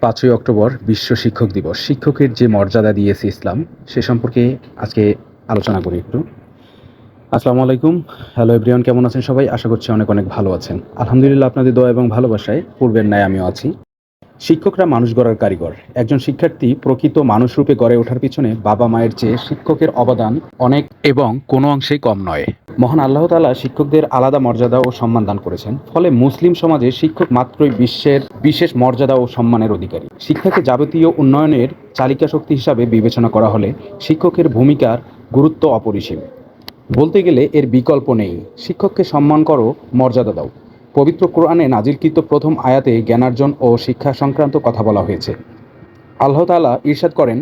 পাঁচই অক্টোবর বিশ্ব শিক্ষক দিবস। শিক্ষকের যে মর্যাদা দিয়েছে ইসলাম, সে সম্পর্কে আজকে আলোচনা করি একটু। আসসালামু আলাইকুম। হ্যালো এভরিওয়ান, কেমন আছেন সবাই? আশা করছি অনেক অনেক ভালো আছেন। আলহামদুলিল্লাহ, আপনাদের দোয়া এবং ভালোবাসায় পূর্বের ন্যায় আমিও আছি। শিক্ষকরা মানুষ গড়ার কারিগর। একজন শিক্ষার্থী প্রকৃত মানুষ রূপে গড়ে ওঠার পিছনে বাবা মায়ের চেয়ে শিক্ষকের অবদান অনেক এবং কোনো অংশেই কম নয়। মহান আল্লাহ তাআলা শিক্ষকদের আলাদা মর্যাদা ও সম্মান দান করেছেন। ফলে মুসলিম সমাজে শিক্ষক মাত্রই বিশ্বের বিশেষ মর্যাদা ও সম্মানের অধিকারী। শিক্ষাকে যাবতীয় উন্নয়নের চালিকা শক্তি হিসাবে বিবেচনা করা হলে শিক্ষকের ভূমিকার গুরুত্ব অপরিসীম। বলতে গেলে এর বিকল্প নেই। শিক্ষককে সম্মান করো, মর্যাদা দাও। পবিত্র কোরআনে নাজিলকৃত প্রথম আয়াতে জ্ঞানার্জন ও শিক্ষা সংক্রান্ত কথা বলা হয়েছে। আল্লাহ তালা ঈর্ষাদ করেন,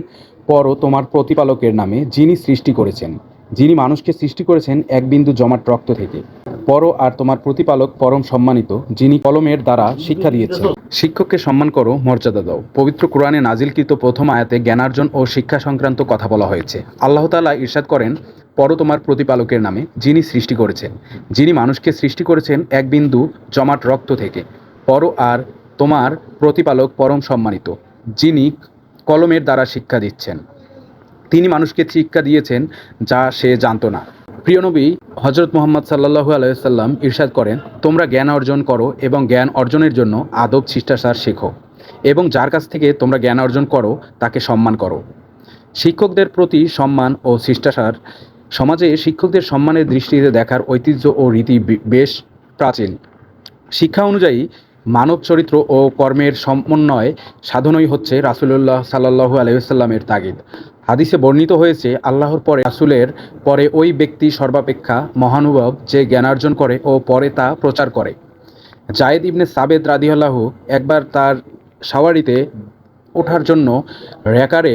পরও তোমার প্রতিপালকের নামে যিনি সৃষ্টি করেছেন, যিনি মানুষকে সৃষ্টি করেছেন এক বিন্দু জমাট রক্ত থেকে, পরও আর তোমার প্রতিপালক পরম সম্মানিত, যিনি কলমের দ্বারা শিক্ষা দিয়েছেন। শিক্ষককে সম্মান করো, মর্যাদা দাও। পবিত্র কোরআনে নাজিলকৃত প্রথম আয়াতে জ্ঞানার্জন ও শিক্ষা সংক্রান্ত কথা বলা হয়েছে। আল্লাহ তাআলা ঈর্ষাদ করেন পর তোমার প্রতিপালকের নামে যিনি সৃষ্টি করেছেন। যিনি মানুষকে সৃষ্টি করেছেন এক বিন্দু জমাট রক্ত থেকে। পর আর তোমার প্রতিপালক পরম সম্মানিত, যিনি কলমের দ্বারা শিক্ষা দিচ্ছেন। তিনি মানুষকে শিক্ষা দিয়েছেন যা সে জানতো না। প্রিয় নবী হজরত মোহাম্মদ সাল্লাহু আলাইসাল্লাম ইরশাদ করেন, তোমরা জ্ঞান অর্জন করো এবং জ্ঞান অর্জনের জন্য আদব, শিষ্টাচার শেখো এবং যার কাছ থেকে তোমরা জ্ঞান অর্জন করো তাকে সম্মান করো। শিক্ষকদের প্রতি সম্মান ও শিষ্টাচার সমাজে শিক্ষকদের সম্মানের দৃষ্টিতে দেখার ঐতিহ্য ও রীতি বেশ প্রাচীন। শিক্ষা অনুযায়ী মানব চরিত্র ও কর্মের সমন্বয় সাধনই হচ্ছে রাসুলুল্লাহ সাল্লাহু আলহিসাল্লামের তাগিদ। হাদিসে বর্ণিত হয়েছে, আল্লাহর পরে রাসুলের পরে ওই ব্যক্তি সর্বাপেক্ষা মহানুভব যে জ্ঞানার্জন করে ও পরে তা প্রচার করে। জায়েদ ইবনে সাবেদ রাদিয়াল্লাহ একবার তার সাওয়ারিতে ওঠার জন্য র্যাকারে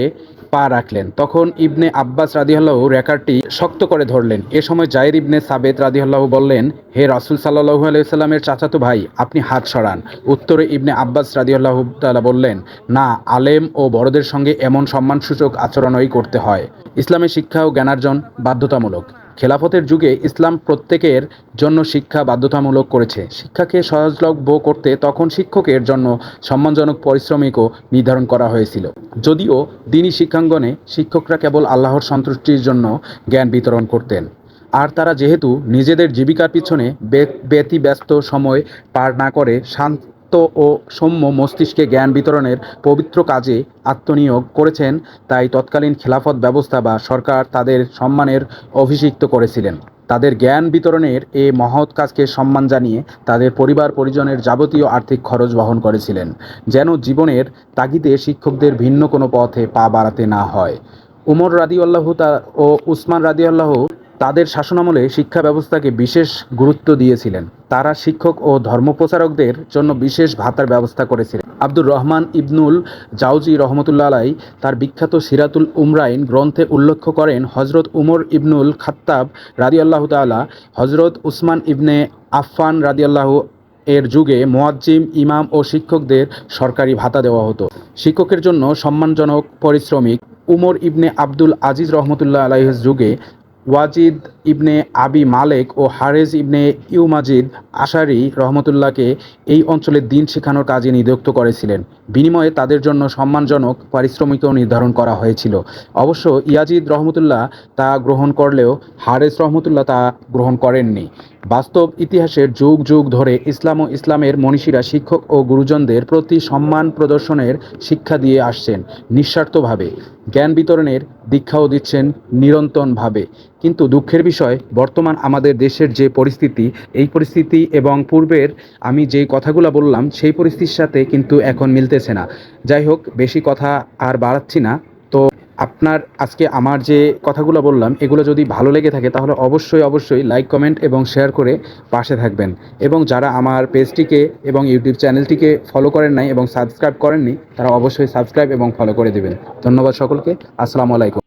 পা রাখলেন। তখন ইবনে আব্বাস রাদিয়াল্লাহ র্যাকারটি শক্ত করে ধরলেন। এ সময় জায়ের ইবনে সাবেদ রাদিয়াল্লাহ বললেন, হে রাসুল সাল্লাহু আলাইসাল্লামের চাচাতো ভাই, আপনি হাত সরান। উত্তরে ইবনে আব্বাস রাদিয়াল্লাহ তালা বললেন, না, আলেম ও বড়দের সঙ্গে এমন সম্মানসূচক আচরণই করতে হয়। ইসলামের শিক্ষা ও জ্ঞানার্জন বাধ্যতামূলক। খেলাফতের যুগে ইসলাম প্রত্যেকের জন্য শিক্ষা বাধ্যতামূলক করেছে। শিক্ষাকে সহজলভ্য করতে তখন শিক্ষকের জন্য সম্মানজনক পরিশ্রমিকও নির্ধারণ করা হয়েছিল। যদিও দিনই শিক্ষাঙ্গনে শিক্ষকরা কেবল আল্লাহর সন্তুষ্টির জন্য জ্ঞান বিতরণ করতেন। আর তারা যেহেতু নিজেদের জীবিকার পিছনে ব্যতিব্যস্ত সময় পার না করে শান্ত ও সৌম্য মস্তিষ্কে জ্ঞান বিতরণের পবিত্র কাজে আত্মনিয়োগ করেছেন, তাই তৎকালীন খেলাফত ব্যবস্থা বা সরকার তাদের সম্মানের অভিষিক্ত করেছিলেন। তাদের জ্ঞান বিতরণের এ মহৎ কাজকে সম্মান জানিয়ে তাদের পরিবার পরিজনের যাবতীয় আর্থিক খরচ বহন করেছিলেন, যেন জীবনের তাগিদে শিক্ষকদের ভিন্ন কোনো পথে পা বাড়াতে না হয়। উমর রাদিউল্লাহ ও উসমান রাদিউল্লাহ তাদের শাসনামলে শিক্ষা ব্যবস্থাকে বিশেষ গুরুত্ব দিয়েছিলেন। তারা শিক্ষক ও ধর্মপ্রচারকদের জন্য বিশেষ ভাতার ব্যবস্থা করেছিলেন। আব্দুর রহমান ইবনুল জাউজি রহমতুল্লা আলাই তার বিখ্যাত সিরাতুল উমরাইন গ্রন্থে উল্লেখ করেন হজরত উমর ইবনুল খাত্তাব রাদিয়াল্লাহু তাআলা হজরত উসমান ইবনে আফফান রাদিয়াল্লাহু এর যুগে মোয়াজ্জিম, ইমাম ও শিক্ষকদের সরকারি ভাতা দেওয়া হতো। শিক্ষকের জন্য সম্মানজনক, পরিশ্রমিক। উমর ইবনে আব্দুল আজিজ রহমতুল্লাহ আলাইহের যুগে ওয়াজিদ ইবনে আবি মালেক ও হারেজ ইবনে ইউমাজিদ আশারি রহমতুল্লাহকে এই অঞ্চলে দিন শেখানোর কাজে নিযুক্ত করেছিলেন। বিনিময়ে তাদের জন্য সম্মানজনক পারিশ্রমিকও নির্ধারণ করা হয়েছিল। অবশ্য ইয়াজিদ রহমতুল্লাহ তা গ্রহণ করলেও হারেজ রহমতুল্লাহ তা গ্রহণ করেননি। বাস্তব ইতিহাসের যুগ যুগ ধরে ইসলাম ও ইসলামের মনীষীরা শিক্ষক ও গুরুজনদের প্রতি সম্মান প্রদর্শনের শিক্ষা দিয়ে আসছেন, নিঃস্বার্থভাবে। জ্ঞান বিতরণের দীক্ষাও দিচ্ছেন নিরন্তরভাবে। কিন্তু দুঃখের বিষয়, বর্তমান আমাদের দেশের যে পরিস্থিতি, এই পরিস্থিতি এবং পূর্বের আমি যে কথাগুলো বললাম, সেই পরিস্থিতির সাথে কিন্তু এখন মিলতেছে না। যাই হোক বেশি কথা আর বাড়াচ্ছি না। তো আপনার, আজকে আমার যে কথাগুলো বললাম, এগুলো যদি ভালো লেগে থাকে, তাহলে অবশ্যই অবশ্যই লাইক কমেন্ট এবং শেয়ার করে পাশে থাকবেন। এবং যারা আমার পেজটিকে এবং ইউটিউব চ্যানেলটিকে ফলো করেন নাই এবং সাবস্ক্রাইব করেননি, তারা অবশ্যই সাবস্ক্রাইব এবং ফলো করে দেবেন। ধন্যবাদ সকলকে। আসসালামু আলাইকুম।